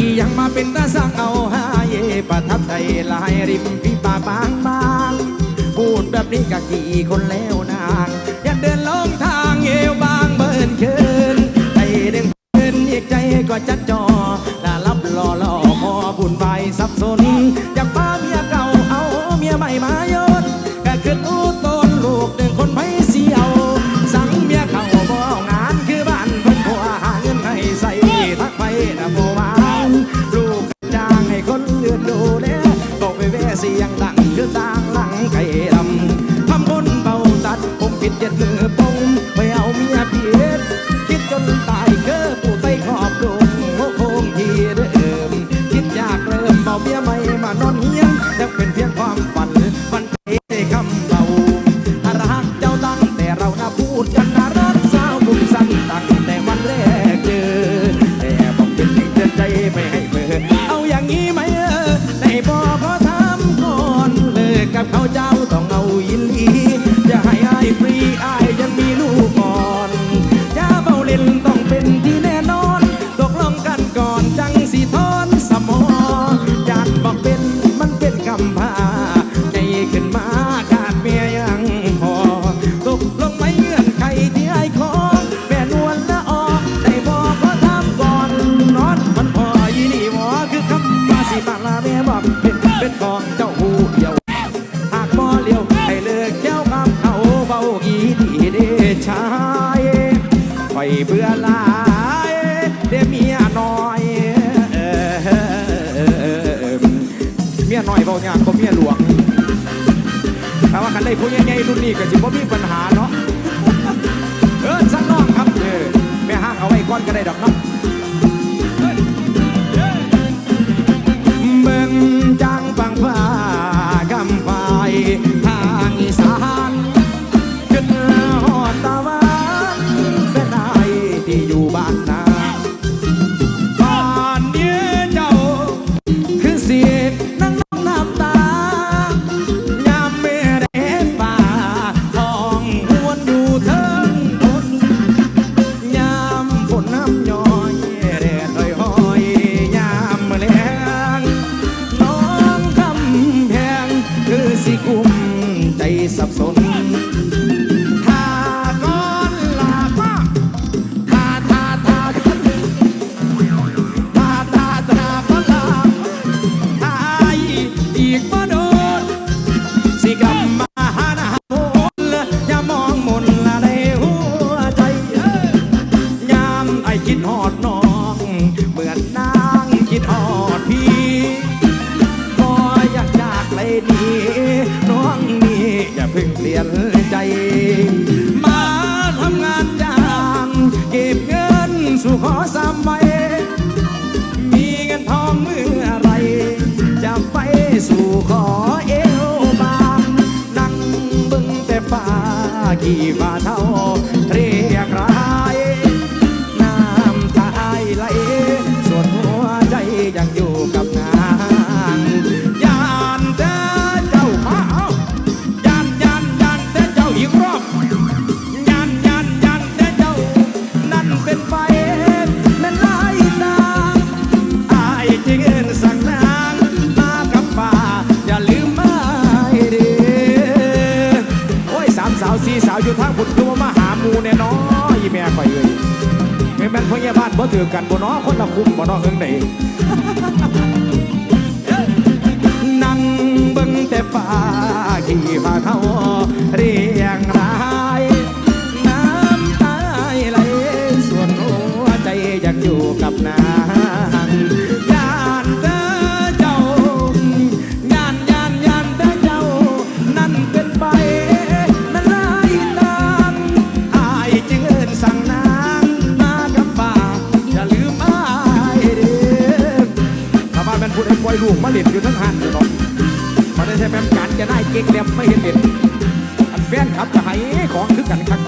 อียังมาเป็นตาสั่งเอาหายประทับใจลายริมพี่ป่าบางบางพูดแบบนี้กะกี่คนแล้วนางอยากเดินลงทางเอวบางเบินเคินใจเด้งเดินอีกใจก็จัดจอลาลับรอรอพอบุญใบสับสน งดังคือต่างหลังไก่ดำทำคนเบาตัดผมผิดเจ็ดมือปงไปเอาเมียผิดคิดจนตายเกอปู่ไตขอบดงโมโคงทีเดิมคิดอยากเริ่มเบาเมียไม่มานอนเฮียงยังเป็นเพียงความฝันมันใจคำเบารักเจ้าตั้งแต่เราน่าพูดกัน เป็นกำพร้าใจขึ้นมาขาดเมียยังพอตกลงไม่เงื่อนไขที่ไอ้ขอแม่นวลละออได้บอกขอทำก่อนนอนมันพอยีนี่หมอคือคำมาสิบาลาแม่บอกเป็นเป็นของเจ้าหูเดียวหากบ่เลี้ยวให้เลิกแก้วคำเขาเบาอีดีเดชา ถ้าว่ากันได้ผู้ใหญ่ๆรุ่นนี้ก็จิบ่มีปัญหาเนาะเออสักน้องครับเออแม่ห้างเอาไว้ก้อนก็ได้ดอกเนาะ อีกบ่โดนสิกลับมาหาหน้าโอนอย่ามองมนละในหัวใจยามไอ้คิดหอดน้องเหมือนนางคิดหอดพี่ก็อยากจากเลยนี้น้องนี่อย่าเพิ่งเปลี่ยนใจ ขอเอวบางนั่งบึงแต่ฟ้ากี่ฟ้าเท่าเรียกรา อยู่ทางบุญคือว่ามาหามูเนี่ยน้อยแม่ข่อยเอ้ยแม่แม่นพยาบานบ่ถือกันบ่น้อคนละคุมบ่น้อเอิงไหนนั่งเบิ่งแต่ฟ้าขี่ฟ้าเท่า อยลูกมาเล่นอยู่ทั้งหันเนาะมาได้ใช้แม่การจะได้เก่งเลียมไม่เห็นเด่นอันแฟนครับจะให้ของคือกันครับ